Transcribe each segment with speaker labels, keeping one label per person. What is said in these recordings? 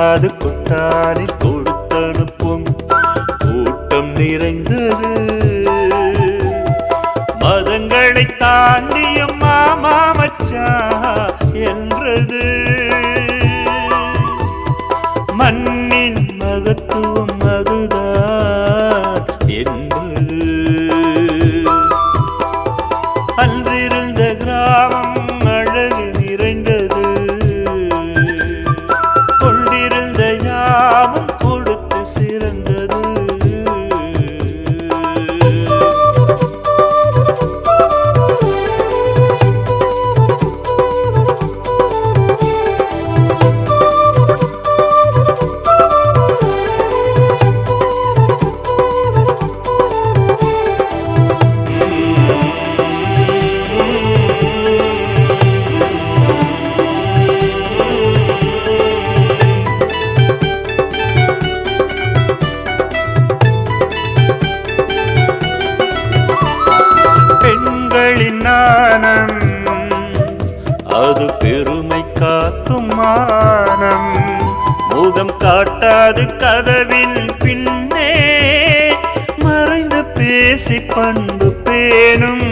Speaker 1: காது கொட்டாரில் கொடுத்தனுப்பும் கூட்டம் நிறைந்தது. மதங்களை தாண்டியும் மாமா மச்சா என்றது. மண்ணின் மகத்துவம் அதுதான் என்பது அன்றிருந்த காட்டாது கதவின் பின்னே. மறைந்து பேசி பண்பு பேணும்.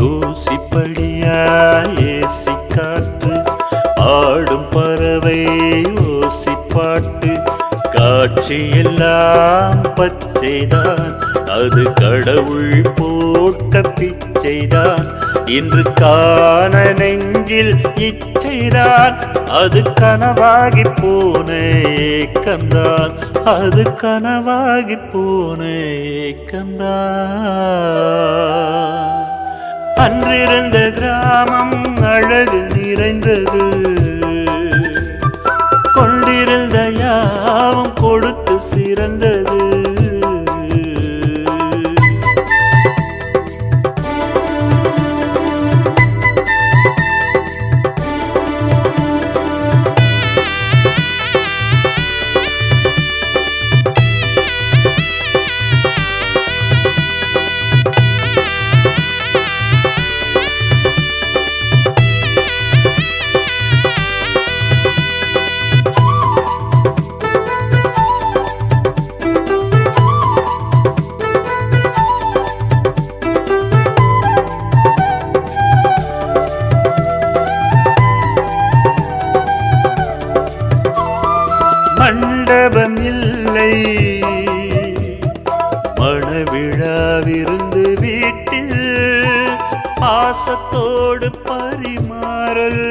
Speaker 1: தூசிப்படியாய் ஏசி காற்று ஆடும் பறவை ஓசி பாட்டு காட்சியெல்லாம் பச்சைதான். அது கடவுள் போட்ட பிச்சைதான் இன்று காண நெஞ்சில் இச்சைதான் அது கனவாகி போன ஏக்கம்தான் அது கனவாகி போன ஏக்கம்தான் அன்றிருந்த கிராமம் அழகு நிறைந்தது. கொண்டிருந்த யாவும் கொடுத்து சிறந்தது. விருந்து வீட்டில் பாசத்தோடு பரிமாறல்.